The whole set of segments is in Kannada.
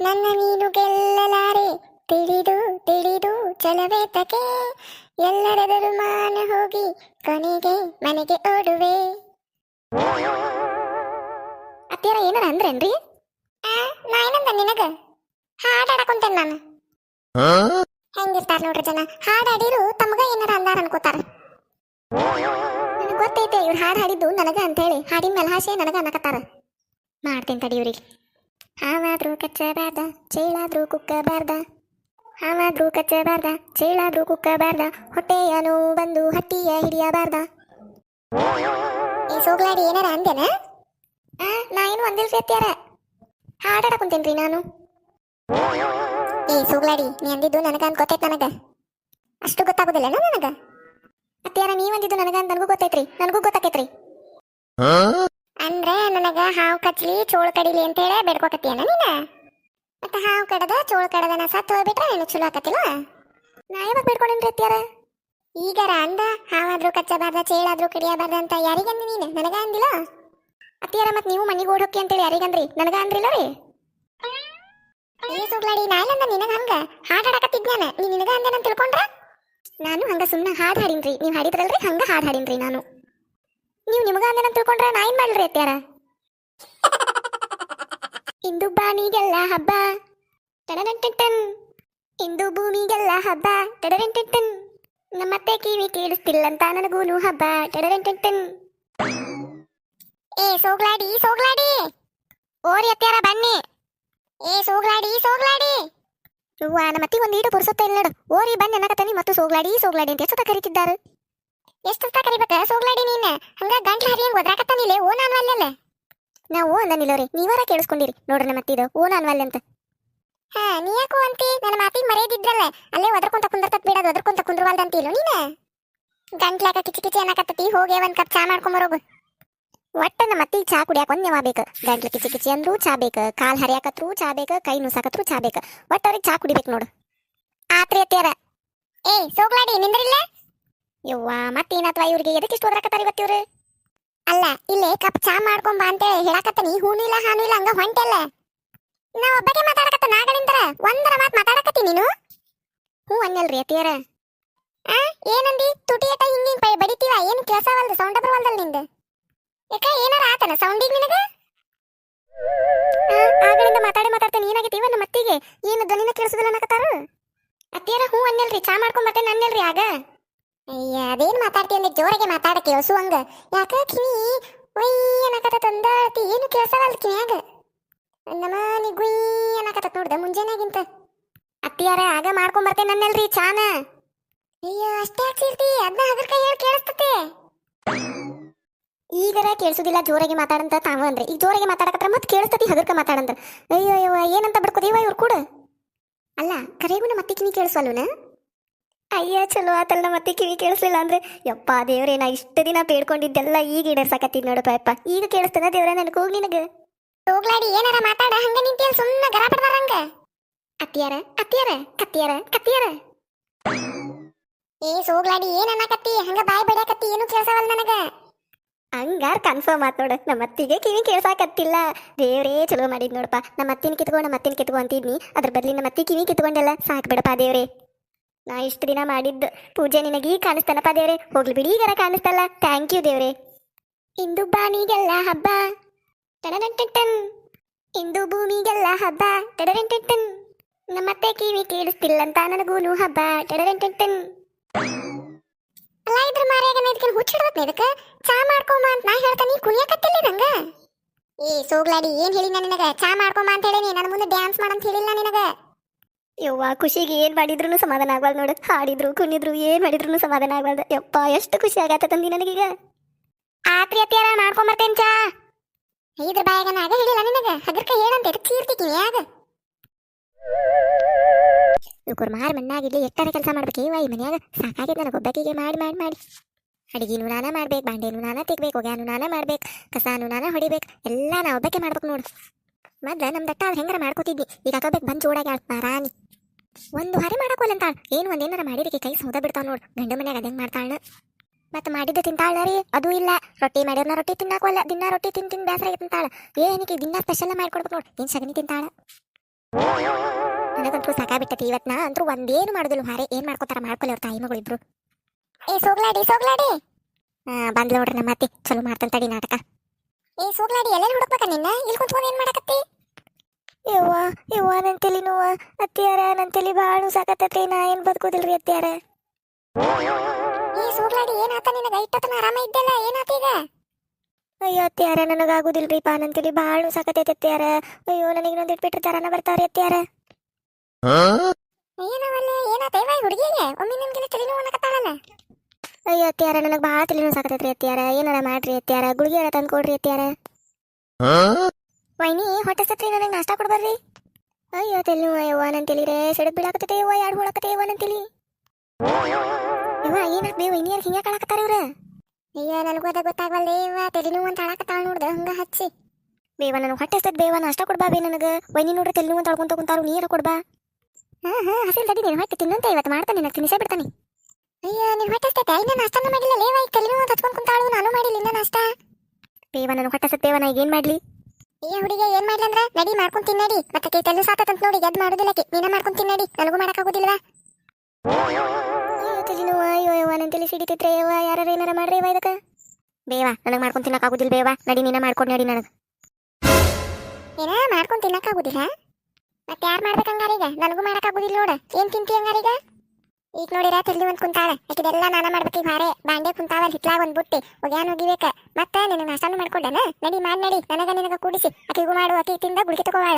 ನನ್ನ ನೀನು ಗೆಲ್ಲಲಾರೆ. ತಿಳಿದು ತಿಳಿದು ಚಲವೇತಕೆ ಎಲ್ಲರೆದರು ಮಾನ ಹೋಗಿ ಕೊನೆಗೆ ಮನೆಗೆ ಓಡುವೆ. ಅತ್ತಿಯರ ಏನಾರ ಅಂದ್ರೇನ್ರಿ? ನಾ ಏನಂದ ನಿನಗ? ಹಾಡಾಡಕೊಂತೇನೆ ನಾನು? ಹೆಂಗಿರ್ತಾರ ನೋಡ್ರಿ ಜನ? ಹಾಡಾಡಿರು ತಮಗ ಏನಾರ ಅಂದಾರ ಅನ್ಕೋತಾರ? ನನಗೆ ಗೊತ್ತೈತೆ ಇವ್ರು ಹಾಡು ಹಾಡಿದ್ದು ನನಗ ಅಂತೇಳಿ ಹಾಡಿನ ಮೇಲೆ ಹಾಸೆ ನನಗ ಅನ್ನಕತ್ತಾರ. ಮಾಡ್ತೀನಿ ತಡಿ ಇವ್ರಿಗೆ. ಹಾವಾದ್ರೂ ಕಚ್ಚಬಾರ್ದ ಚೇಳಾದ್ರೂ ಕುಕ್ಕಬಾರ್ದ. ಹಾವಾದ್ರೂ ಕಚ್ಚಬಾರ್ದ ಚೇಳಾದ್ರೂ ಕುಕ್ಕಬಾರ್ದ ಹೊಟ್ಟೆಯ ನೋವು ಬಂದು ಹಟ್ಟಿಯ ಹಿಡಿಯಬಾರ್ದ. ಈ ಸೋಗ್ಲಾಡಿ ಏನಾರ ಅಂದೇನ ಆ, ನಾ ಏನು ಒಂದಿಲ್ ಸೇತ್ಯಾರ ಹಾಡಾಡ ಕುಂತೇನ್ರಿ ನಾನು. ಏ ಸೋಗ್ಲಾಡಿ ನೀ ಅಂದಿದ್ದು ನನಗ ಅಂತ ಗೊತ್ತೈತ್ ನನಗ. ಅಷ್ಟು ಗೊತ್ತಾಗೋದಿಲ್ಲ ನನಗ? ಅತ್ಯಾರ ನೀ ಅಂದಿದ್ದು ನನಗ ಅಂತ ನನಗೂ ಗೊತ್ತೈತ್ರಿ ನನಗೂ ಗೊತ್ತಾಕೈತ್ರಿ. ಅಂದ್ರೆ ನನಗ ಹಾವು ಕಚ್ಲಿ ಚೋಳು ಕಡಿಲಿ ಅಂತ ಹೇಳಿ ಬೇಡ್ಕೊಕತ್ತೀಯನ ನೀನ? ಮತ್ತೆ ಹಾವು ಕಡದ, ಚೋಳು ಕಡದನ ಸತ್ತು ಹೋಗ್ಬಿಟ್ರೆ ನೀನು ಚಲೋ ಆಕತಿಲ್ಲ ನಾ ಯಾವಾಗ ಬೇಡ್ಕೊಂಡೇನ್ರಿ ಅತ್ಯಾರ ಈಗಾರ ಅಂದ, ಹಾವಾದ್ರೂ ಕಚ್ಚಬಾರ್ದ, ಚೇಳಾದ್ರೂ ಕಡಿಯಬಾರ್ದ ಅಂತ ಯಾರಿಗಂದಿ ನೀನು? ನನಗ ಅಂದಿಲ್ಲ? ಅತ್ತಿಯಾರ ಮತ್ ನೀವು ಮನೆಗೆ ಓಡ್ ಹೋಗಿ ಅಂತೇಳಿ ಯಾರಿಗಂದ್ರಿ ನನಗ ಅಂದ್ರಿಲ್ಲ ರೀ? ಏ ಸುಗ್ಲಾಡಿ ನಾಯಲ್ಲಂದ ನಿನಗ ಹಂಗ? ಹಾಡಾಡಕತ್ತಿದ್ನ್ಯಾನ ನೀ ನಿನಗ ನಾನು ತಿಳ್ಕೊಂಡ್ರ? ನಾನು ಹಂಗ ಸುಮ್ಮನೆ ಹಾಡು ಹಾಡಿನ್ರಿ. ನೀವು ಹಾಡಿದ್ರಲ್ರಿ, ಹಂಗ ಹಾಡು ಹಾಡಿನ್ರಿ ನಾನು. ನೀವು ನಿಮಗ ಅಂದೇನಂತ ತಿಳ್ಕೊಂಡ್ರೆ ನಾ ಏನ್ ಮಾಡ್ರಿ ಅತ್ಯಾರ ಇಂದು ಬಾಣಿಗೆಲ್ಲ ಹಬ್ಬ. ಟಡಡಂಟನ್ ಇಂದು ಭೂಮಿಗೆಲ್ಲ ಹಬ್ಬ. ಟಡಡಂಟನ್ ನಮ್ಮತ್ತೆ ಕಿವಿ ಕೇಳಿಸ್ತಿಲ್ಲಂತ ನನಗೂನು ಹಬ್ಬ. ಟಡಡಂಟನ್ ಏ, ಸೋಗ್ಲಾಡಿ ಸೋಗ್ಲಾಡಿ. ಓರಿ ಅತ್ಯಾರ ಬನ್ನಿ. ಏ, ಸೋಗ್ಲಾಡಿ ಸೋಗ್ಲಾಡಿ. ಅವ್ವ ನಮ್ಮ ಒಂದು ಈಡು ಪುರ್ಸುತ್ತ ಇಲ್ಲ ನೋಡು. ಓರಿ, ಬನ್ನಿ ಅನ್ನಕತ್ತಾನಿ. ಮತ್ತು ಸೋಗ್ಲಾಡಿ ಸೋಗ್ಲಾಡಿ ಅಂತ ಎಷ್ಟೊತ್ತ ಕರಿತಿದ್ದಾರೆ. ಎಷ್ಟೊತ್ತ ಕರಿಬೇಕ? ಸೋಗ್ಲಾಡಿ ನೀನ್. ಹಂಗ ಗಂಟ್ಲ ಒದ್ರಾಕತ್ತಾನಿಲೆ ಓ ನಾನು ಅಲ್ಲಲ್ಲ ನಾ ಓ ಅಂದನಿಲ್ಲ ರೀ ನೀವಾರ ಕೇಳಿಸ್ಕೊಂಡಿರಿ. ನೋಡ್ರಿ ನಮ್ಮ ಅತ್ತಿದು, ಓ ನಾನು ಅಲ್ಲ ಅಂತ. ಹಾ, ನೀ ಯಾಕೋ ಅಂತಿ? ನನ್ನ ಮಾತಿಗೆ ಮರೆಯದಿದ್ರಲ್ಲ. ಅಲ್ಲೇ ಒದರ್ಕೊಂತ ಕುಂದರ್ತತ್ ಬಿಡೋದು ಒದರ್ಕೊಂತ ಕುಂದ್ರವಲ್ದ ಅಂತಿಲ್ಲ ನೀನ? ಗಂಟ್ಲಾಕ ಕಿಚಿ ಕಿಚಿ ಅನ್ನಕತ್ತತಿ, ಹೋಗಿ ಒಂದ್ ಕಪ್ ಚಾ ಮಾಡ್ಕೊಂಬರೋಗು ಒಟ್ಟ ನಮ್ಮ ಅತ್ತಿಗೆ ಚಾ ಕುಡಿಯಾಕ ಒಂದ್ ನೆವ ಬೇಕು. ಗಂಟ್ಲ ಕಿಚಿ ಕಿಚಿ ಅಂದ್ರೂ ಚಾ ಬೇಕು, ಕಾಲ್ ಹರಿಯಾಕತ್ರು ಚಾ ಬೇಕು, ಕೈ ನುಸಾಕತ್ರು ಚಾ ಬೇಕು. ಒಟ್ಟ ಅವ್ರಿಗೆ ಚಾ ಕುಡಿಬೇಕು ನೋಡು. ಆತ್ರಿ ಅತ್ಯಾರ ಏಯ್, ಸೋಗ್ಲಾಡಿ, ನಿಂದ್ರಿಲ್ಲ? ಯವ್ವ, ಮತ್ತೇನತ್ವ ಇವ್ರಿಗೆ? ಎದಕ್ಕೆ ಇಷ್ಟು ಓದ್ರಕತ್ತಾರ ಇವತ್ತು ಇವ್ರು? ಅಲ್ಲ, ಇಲ್ಲೇ ಕಪ್ ಚಾ ಮಾಡ್ಕೊಂಬ ಅಂತೇಳಿ ಹೇಳಕತ್ತನಿ. ಹೂನು ಇಲ್ಲ, ಹಾನು ಇಲ್ಲ, ಹಂಗ ಹೊಂಟೆಲ್ಲ ನಾ ಒಬ್ಬಕ್ಕೆ ಮಾತಾಡಕತ್ತ ನಾಗಳಿಂದರ. ಒಂದರ ಮಾತ್ ಮಾತಾಡಕತ್ತಿ ನೀನು? ಹ್ಞೂ ಅನ್ನಲ್ರಿ ಅತಿಯರ ಆ, ಏನಂದಿ? ತುಟಿ ಅಟ ಹಿಂಗಿಂಗ್ ಪೈ ಬಡಿತೀವ? ಏನು ಕೆಲಸವಲ್ದು ಸೌಂಡ್ ಬರವಲ್ದಲ್ಲ ನಿಂದ? ಯಾಕ, ಏನಾರ ಆತನ ಸೌಂಡಿಗೆ ನಿನಗ? ಆಗಳಿಂದ ಮಾತಾಡಿ ಮಾತಾಡ್ತೇನೆ, ಏನಾಗೈತಿ ಇವ ನಮ್ಮ ಅತ್ತಿಗೆ ಏನು ಧ್ವನಿನ ಕೇಳಿಸೋದಿಲ್ಲ ಅನ್ನಕತ್ತಾರ? ಅತ್ತಿಯರ, ಹ್ಞೂ ಅನ್ನಲ್ರಿ, ಚಾ ಮಾಡ್ಕೊಂಡ್ ಬರ್ತೇನೆ ಅನ್ನಲ್ರಿ ಆಗ. ಅಯ್ಯ, ಅದೇನ್ ಮಾತಾಡ್ತಿ ಅಂದ್ರೆ ಜೋರಾಗೆ ಮಾತಾಡ ಕೇಳಿಸು ಹಂಗ. ಯಾಕ ಕಿವಿ? ಒಯ್ ಅನ್ನಕತ್ತ ತಂದಾಳ್ತಿ. ಏನು ಕೇಳ್ಸವಲ್ದ ಕಿವಿಯಾಗ ನಮಾನಿ ಗುಯ್ ಅನ್ನಕತ್ತ ನೋಡ್ದ ಮುಂಜಾನೆಗಿಂತ. ಅತ್ತಿಯಾರ ಆಗ ಮಾಡ್ಕೊಂಡ್ ಬರ್ತೇನೆ ನನ್ನಲ್ರಿ ಚಾನ. ಅಯ್ಯ, ಅಷ್ಟೇ ಹಾಕ್ಸಿರ್ತಿ ಅದನ್ನ ಹಗರ್ಕ ಹೇಳಿ ಕೇಳಿಸ್ತತೆ. ಈಗರ ಕೇಳಿಸುದಿಲ್ಲ ಜೋರಾಗಿ ಮಾತಾಡಂತ ತಾವು ಅಂದ್ರೆ. ಈಗ ಜೋರಾಗಿ ಮಾತಾಡಕತ್ರ ಮತ್ತೆ ಕೇಳಿಸ್ತತಿ, ಹಗರ್ಕ ಮಾತಾಡಂತ. ಅಯ್ಯೋ ಏನಂತ ಬಿಡ್ಕೋದಿವ ಇವ್ರು ಕೂಡ. ಅಲ್ಲ ಕರೆಗೂ ನಮ್ಮ ಅತ್ತಿ ಕಿವಿ ಅಯ್ಯ ಚಲೋ ಆತಲ್ಲ ಮತ್ತೆ ಕಿವಿ ಕೇಳಿಸ್ಲಿಲ್ಲ ಅಂದ್ರೆ. ಯಪ್ಪ ದೇವ್ರೇ ನಾ ಇಷ್ಟು ದಿನ ಬೇಡ್ಕೊಂಡಿದ್ದೆಲ್ಲ ಈಗ ಈಡೇರ್ಸಾಕತ್ತೀನಿ ನೋಡಪ್ಪ ಯಪ್ಪ ಈಗ ಕೇಳಿಸ್ತದ ದೇವ್ರ ನನ್ ಕೂಗ್ ನಿನಗ? ಹೋಗ್ಲಾಡಿ ಏನಾರ ಮಾತಾಡ ಹಂಗ ನಿಂತಿಯಲ್ಲ ಸುಮ್ಮನೆ ಗರ ಹಂಗ? ಅತ್ತಿಯಾರ ಅತ್ತಿಯಾರ ಕತ್ತಿಯಾರ ಕತ್ತಿಯಾರ. ಏ ಸೋಗ್ಲಾಡಿ ಏನ್ ಅನ್ನಕತ್ತಿ? ಹಂಗ ಬಾಯ್ ಬಿಡಕತ್ತಿ ಏನು ಕೇಳಸವಲ್ಲ ನನಗ? ಹಂಗಾರ್ ಕನ್ಫರ್ಮ್ ಆತ್ ನೋಡ ನಮ್ಮ ಅತ್ತಿಗೆ ಕಿವಿ ಕೇಳ್ಸಾಕತ್ತಿಲ್ಲ. ದೇವ್ರೇ ಚಲೋ ಮಾಡಿದ್ ನೋಡಪ್ಪ. ನಮ್ಮ ಅತ್ತಿನ ಕಿತ್ಕೊ ನಮ್ಮ ಅತ್ತಿನ ಕಿತ್ಕೊ ಅಂತಿದ್ನಿ. ಅದ್ರ ಬದ್ಲಿ ನಮ್ಮ ಅತ್ತಿ ಕಿವಿ ಕಿತ್ಕೊಂಡೆಲ್ಲ ಸಾಕ್ ಬಿಡಪ್ಪ ದೇವ್ರೇ. ನಾ ಇಷ್ಟು ದಿನ ಮಾಡಿದ್ದು ಪೂಜೆ ನಿನಗೆ ಈಗ ಕಾಣಿಸ್ತಾನಪ್ಪ ದೇವ್ರೆ ಹೋಗ್ಲಿ ಬಿಡಿ ಕಾಣಿಸ್ತಲ್ಲ. ಥ್ಯಾಂಕ್ ಯು ದೇವ್ರೆ. ಇಂದು ಬಾಣಿಗೆಲ್ಲ ಹಬ್ಬ. ಟಡಡಂಟನ್ ಇಂದು ಭೂಮಿಗೆಲ್ಲ ಹಬ್ಬ. ಟಡಡಂಟನ್ ನಮ್ಮತ್ತೆ ಕಿವಿ ಕೇಳಿಸ್ತಿಲ್ಲಂತ ನನಗೂನು ಹಬ್ಬ. ಟಡಡಂಟನ್ ಅಲ್ಲ ಇದ್ರ ಮಾರ್ಯಾಗ ಇದಕ್ಕೆ ಹುಚ್ಚಿಡ್ಬೇಕು ಇದಕ್ಕೆ? ಚಾ ಮಾಡ್ಕೊಂಬ ಅಂತ ನಾ ಹೇಳ್ತಾನೆ ಕುಣಿಯಕತ್ತಿಲ್ಲ ನಂಗ? ಏ ಸೋಗ್ಲಾಡಿ, ಏನ್ ಹೇಳಿ ನಿನಗ? ಚಾ ಮಾಡ್ಕೊಂಬ ಅಂತ ಹೇಳಿ ನನ್ನ ಮುಂದೆ ಡ್ಯಾನ್ಸ್ ಮಾಡಂತ ಹೇಳಿಲ್ಲ ನಿನಗ? ಯವ್ವ ಖುಷಿಗೆ ಏನ್ ಮಾಡಿದ್ರು ಸಮಾಧಾನ ಆಗವಲ್ ನೋಡು. ಹಾಡಿದ್ರು ಕುಣಿದ್ರು ಏನ್ ಮಾಡಿದ್ರು ಸಮಾಧಾನ ಆಗವಲ್ದ. ಯಪ್ಪ ಎಷ್ಟು ಖುಷಿ ಆಗತ್ತ ತಂದಿ ನನಗೀಗ. ಆತ್ರಿ ಅತ್ತಿಯಾರ ಮಾಡ್ಕೊಂಬರ್ತೇನ್ ಚಾ. ಇದ್ರ ಬಾಯಾಗ ನಾಗ ಹೇಳಿಲ್ಲ ನಿನಗ? ಹಗರ್ಕ ಹೇಳಂತ ಎದಕ್ ಚೀರ್ತಿದ್ದೀನಿ ಯಾಗ ಇವ್ರು ಮಾರ್ ಮಣ್ಣಾಗಿರ್ಲಿ ಎಷ್ಟಾರ ಕೆಲಸ ಮಾಡ್ಬೇಕು. ಇವ ಈ ಮನ್ಯಾಗ ಸಾಕಾಗಿದೆ ನನಗೆ ಒಬ್ಬಾಕಿಗೆ ಮಾಡಿ ಮಾಡಿ ಮಾಡಿ. ಅಡಿಗೆನು ನಾನ ಮಾಡ್ಬೇಕು ಬಾಂಡೆನು ನಾನ ತೆಗ್ಬೇಕು ಒಗ್ಯಾನು ನಾನ ಮಾಡ್ಬೇಕು ಕಸಾನು ನಾನ ಹೊಡಿಬೇಕು. ಎಲ್ಲಾ ನಾ ಒಬ್ಬಕ್ಕೆ ಮಾಡ್ಬೇಕು ನೋಡು. ಮದ್ಲ ನಮ್ ದಟ್ಟ ಅದ್ ಹೆಂಗಾರ ಮಾಡ್ಕೋತಿದ್ವಿ ಈಗ ಹಾಕೋಬೇಕು ಬಂದು ಜೋಡಾಗಿ ರಾಣಿ. ಒಂದು ಹರಿ ಮಾಡಕೋಲ್ಲ ಅಂತಾಳ. ಏನು ಒಂದ್ ಏನಾರ ಮಾಡಿದಕ್ಕೆ ಕೈ ಸೌದ ಬಿಡ್ತಾವ ನೋಡ್. ಗಂಡ ಮನ್ಯಾಗ ಅದಂಗ್ ಮಾಡ್ತಾಳ ಮತ್ತೆ ಮಾಡಿದ್ದು ತಿಂತಾಳ ರೀ. ಅದು ಇಲ್ಲ. ರೊಟ್ಟಿ ಮಾಡಿರ್ನ ರೊಟ್ಟಿ ತಿನ್ನಾಕೋಲ್ಲ ದಿನ ರೊಟ್ಟಿ ತಿನ್ ತಿನ್ ಬೇಸರ ತಿಂತಾಳ ಏನಕ್ಕೆ ದಿನ ಸ್ಪೆಷಲ್ ಮಾಡ್ಕೊಡ್ಬೇಕು ನೋಡ್. ಏನ್ ಸಗಣಿ ತಿಂತಾಳ? ನನಗಂತೂ ಸಾಕಾಗ್ಬಿಟ್ಟತಿ ಇವತ್ ನಾ ಅಂತೂ ಒಂದೇನು ಮಾಡುದಿಲ್ಲ. ಹಾರೆ, ಏನ್ ಮಾಡ್ಕೋತಾರ ಮಾಡ್ಕೊಲ್ಲ ಅವ್ರ ತಾಯಿ ಮಗಳು ಇಬ್ರು. ಏ, ಸೋಗ್ಲಾಡಿ ಸೋಗ್ಲಾಡಿ. ಬಂದ್ಲ ನೋಡ್ರಿ ನಮ್ಮ ಅತ್ತಿ ಚಲೋ ಮಾಡ್ತಂತಡಿ ನಾಟಕ. ಏ, ಸೋಗ್ಲಾಡಿ, ಎಲ್ಲೆಲ್ಲಿ ಹುಡುಕ್ಬೇಕ ನಿನ್ನ? ಇಲ್ಲಿ ಕುಂತ್ಕೊಂಡು ಏನ್ ಮಾಡಕತ್ತಿ? ಯವ್ವ ಯವ್ವ ನನ್ನ ತಲಿ ನೋವ. ಅತ್ತಿಯಾರ ನನ್ ತಲಿ ಭಾಳ ಸಾಕತ್ತೈತ್ರಿ ನಾ ಏನ್ ಬದುಕೋದಿಲ್ರಿ ಅತ್ತಿಯಾರ? ಈ ಸೋಗ್ಲಾಡಿ ಏನಾತ ನಿನಗ? ಇಟ್ಟತನ ಆರಾಮ ಇದ್ದಲ್ಲ ಏನಾತ ಈಗ? ಅಯ್ಯೋ ಅತ್ತಿಯಾರ ನನಗಾಗುದಿಲ್ರಿ ಪಾ ನನ್ ತಲಿ ಭಾಳ ಸಾಕತ್ತೈತಿ ಅತ್ತಿಯಾರ. ಅಯ್ಯೋ ನನಗೆ ಇನ್ನೊಂದು ಇಟ್ಬಿಟ್ರೆ ತರನ ಬರ್ತಾವ್ರಿ ಅತ್ತಿಯಾರ? ಏನವಲ್ಲ? ಏನಾತೈವ ಹುಡುಗಿಗೆ? ಒಮ್ಮೆ ನಿಮ್ಗೆ ತಲೆ ನೋವು ಅನ್ನಕತ್ತಾಳಲ್ಲ? ಅಯ್ಯೋ ಅತ್ತಿಯಾರ ನನಗೆ ಭಾಳ ತಲೆ ನೋವು ಸಾಕತೈತ್ರಿ ಅತ್ತಿಯಾರ. ಏನಾರ ಮಾಡ್ರಿ ಅತ್ತಿಯಾರ? ಗುಳಿಗೆ ತಂದು ಕೊಡ್ರಿ ಅತ್ತಿಯಾರ? ವೈನಿ, ಹೊಟ್ಟೆ ಸತ್ರಿ ನನಗೆ ನಾಷ್ಟಾ ಕೊಡ್ಬರ್ರಿ. ಅಯ್ಯೋ ತಲೆ ಅಯ್ಯವ್ವ ಯವ್ವ ನನ್ನ ತಲಿರೆ ಸಿಡಕ್ ಬೀಳಾಕತ್ತೈತೆ ಯವ್ವ ಎರಡು ಹೋಳಕತ್ತೆ ಯವ್ವ ನನ್ನ ತಲಿ ಯವ್ವ ಏನಾತ್ ಬೇ ವೈನಿ ಯಾರು ಹಿಂಗೆ ಕಾಳಕತ್ತಾರ ಇವ್ರ? ಅಯ್ಯ, ನನಗೂ ಅದ ಗೊತ್ತಾಗವಲ್ದೇ ಯವ್ವ ತಲೆ ನೋವು ಅಂತ ಅಳಕತ್ತಾಳ ನೋಡ್ದ, ಹಂಗ ಹಚ್ಚಿ. ಬೇವ, ನನಗೆ ಹೊಟ್ಟೆಸ್ತದ ಬೇವ, ನಾಷ್ಟಾ ಕೊಡ್ಬಾ ಬೇ ನನಗೆ. ವೈನಿ ನೋಡ್ರಿ ತಲೆ ನೋವು ಅಂತ ಅಳ್ಕೊಂತ ಕುಂತಾರು ನೀರು ಕೊಡ್ಬಾ. ಹಾ, ಹಾಂ, ಹಸಿಲ್ ತಡಿದೇನು ಹೊಟ್ಟೆ ತಿನ್ನಂತ ಇವತ್ತು ಮಾಡ್ತಾನೆ, ನಾನು ತಿನ್ನಿಸೇ ಬಿಡ್ತಾನೆ. ಅಯ್ಯ, ನಿನ್ ಹೊಟ್ಟೆ ಹಸ್ತೈತೆ ಇನ್ನ ನಾಷ್ಟಾನ ಮಾಡಿಲ್ಲ, ಲೇವ ಈಗ ತಲೆನೋವು ಅಂತ ಹಚ್ಕೊಂಡ್ ಕುಂತಾಳು, ನಾನು ಮಾಡಿಲ್ಲ ಇನ್ನ ನಾಷ್ಟ? ಬೇವ, ನನಗೆ ಹೊಟ್ಟೆ ಹಸ್ತೈತೆ ಬೇವ, ನಾ ಏನ್ ಮಾಡ್ಲಿ? ಅಯ್ಯ ಹುಡುಗಿ ಏನ್ ಮಾಡ್ಲಿ ಅಂದ್ರ? ನಡಿ ಮಾಡ್ಕೊಂಡ್ ತಿನ್ನಡಿ ಮತ್ತೆ ಕೈ ತಲೆ ಸಾತಂತ ನೋಡಿ ಎದ್ ಮಾಡುದಿಲ್ಲ ಕೆ ನೀನ ಮಾಡ್ಕೊಂಡ್ ತಿನ್ನಡಿ ನನಗೂ ಮಾಡಕ್ ಅಯ್ಯೋ ತಲೆನೋವ ಅಯ್ಯೋ ಯವ್ವ ನನ್ನ ತಲೆ ಸಿಡಿತೈತ್ರೆ ಯವ್ವ ಯಾರು ಏನಾರ ಮಾಡ್ರಿ ಯವ್ವ ಇದಕ್ಕ? ಬೇವಾ ನನಗೆ ಮಾಡ್ಕೊಂಡ್ ತಿನ್ನಕ್ಕಾಗೋದಿಲ್ಲ ಬೇವಾ. ನಡಿ ನೀನ ಮಾಡ್ಕೊಂಡು ನಡಿ ನನಗೆ. ಏನ ಮಾಡ್ಕೊಂಡ್ ತಿನ್ನಕ್ಕಾಗೋದಿಲ್ಲ? ಮತ್ತೆ ಯಾರು ಮಾಡ್ಬೇಕು ಹಂಗಾರೀಗ ನನಗೂ ಆಗುದಿಲ್ಲ ನೋಡ. ಏನ್ ತಿಂತಿ ಹಂಗಾರೀಗ ಈಗ ನೋಡಿರ ತಿರ್ಲಿ ಒಂದ್ ಕುಂತಾಳ. ಆಕಿದೆಲ್ಲ ನಾನ ಮಾಡ್ಬೇಕು ಮಾರೆ. ಬಾಂಡೆ ಕುಂತಾವಲ್ ಹಿತ್ಲಾಗ ಒಂದ್ ಬುಟ್ಟಿ. ಒಗ್ಯಾನ್ ಹೋಗಿಬೇಕ ಮತ್ತ ನಿನ್ನ ನಾಷ್ಟಾನು ಮಾಡ್ಕೊಂಡನ? ನಡಿ ಮಾಡ್ ನಡಿ. ನನಗ ನಿನಗ ಕೂಡಿಸಿ. ಆಕಿಗೂ ಮಾಡು. ಆಕಿ ತಿಂದ ಗುಳಿಗೆ ತಗೋವಾಳ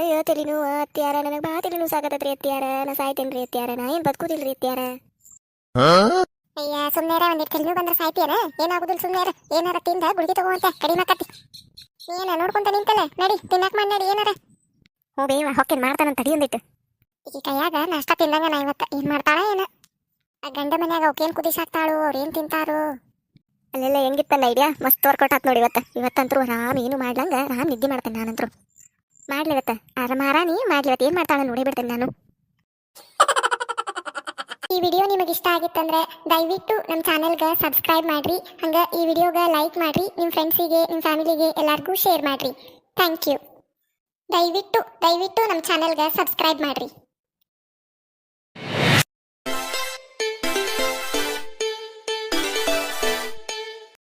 ಅಯ್ಯೋ ತಲೆನೂ ಅತ್ಯಾರ ನನಗೆ ಬಾ ತಲೆನೂ ಸಾಕತ್ತೈತ್ರಿ ಅತ್ಯಾರ ನಾ ಸಾಯ್ತೇನ್ರಿ ಅತ್ತಿಯಾರ. ನಾ ಏನ್ ಬದುಕುದಿಲ್ರಿ ಅತ್ಯಾರ ಅಯ್ಯ ಸುಮ್ಮನೆ ಒಂದಿಟ್ಟು ತಲೆನೂ ಬಂದ್ರೆ ಸಾಯ್ತೀಯನ? ಏನಾಗುದಿಲ್ಲ ಸುಮ್ಮನೆ ಏನಾರ ತಿಂದ ಗುಳಿಗೆ ತಗೋವಂತ ಕಡಿಮೆ ಆಕತಿ ಏನ ನೋಡ್ಕೊಂತ ನಿಂತಲ್ಲ? ನಡಿ ತಿನ್ನಕ್ ಮಾಡಿ ನಡಿ ಏನಾರ. ಬೇವ ಹೊಕ್ಕೇನ್ ಮಾಡ್ತಾನಂತ. ತಡಿ ಒಂದಿಟ್ಟು ಈ ಕೈಯಾಗ ನಾಷ್ಟ ತಿಂದಂಗ ನಾ ಇವತ್ತ. ಏನ್ ಮಾಡ್ತಾಳ ಏನ? ಆ ಗಂಡ ಮನ್ಯಾಗ ಅವಕೇನ್ ಕುದಿಸಾಕ್ತಾಳು? ಅವ್ರ ಏನ್ ತಿಂತಾರು? ಅಲ್ಲೆಲ್ಲ ಹೆಂಗಿತ್ತಲ್ಲ ಐಡಿಯಾ? ಮಸ್ತ್ ವರ್ಕೌಟ್ ಆತ್ ನೋಡಿ ಇವತ್ತ. ಇವತ್ತಂತರೂ ರಾಮ್ ಏನು ಮಾಡ್ಲಂಗ. ರಾಮ್ ನಿದ್ದೆ ಮಾಡ್ತೇನೆ ನಾನಂತರು. ಮಾಡ್ಲಿ ಇವತ್ತ. ಆರಾಮ ಆರಾಮಿ ಮಾಡ್ಲಿ ಇವತ್ತು. ಏನ್ ಮಾಡ್ತಾಳ ನೋಡಿ ಬಿಡ್ತೇನೆ ನಾನು. ಈ ವಿಡಿಯೋ ನಿಮಗೆ ಇಷ್ಟ ಆಗಿತ್ತಂದ್ರೆ ದಯವಿಟ್ಟು ನಮ್ಮ ಚಾನೆಲ್ಗೆ ಸಬ್ಸ್ಕ್ರೈಬ್ ಮಾಡ್ರಿ. ಹಂಗೆ ಈ ವಿಡಿಯೋಗೆ ಲೈಕ್ ಮಾಡ್ರಿ. ನಿಮ್ಮ ಫ್ರೆಂಡ್ಸಿಗೆ ನಿಮ್ಮ ಫ್ಯಾಮಿಲಿಗೆ ಎಲ್ಲರಿಗೂ ಶೇರ್ ಮಾಡ್ರಿ. Thank you. ದಯವಿಟ್ಟು ದಯವಿಟ್ಟು ನಮ್ಮ ಚಾನೆಲ್ಗೆ ಸಬ್ಸ್ಕ್ರೈಬ್ ಮಾಡ್ರಿ.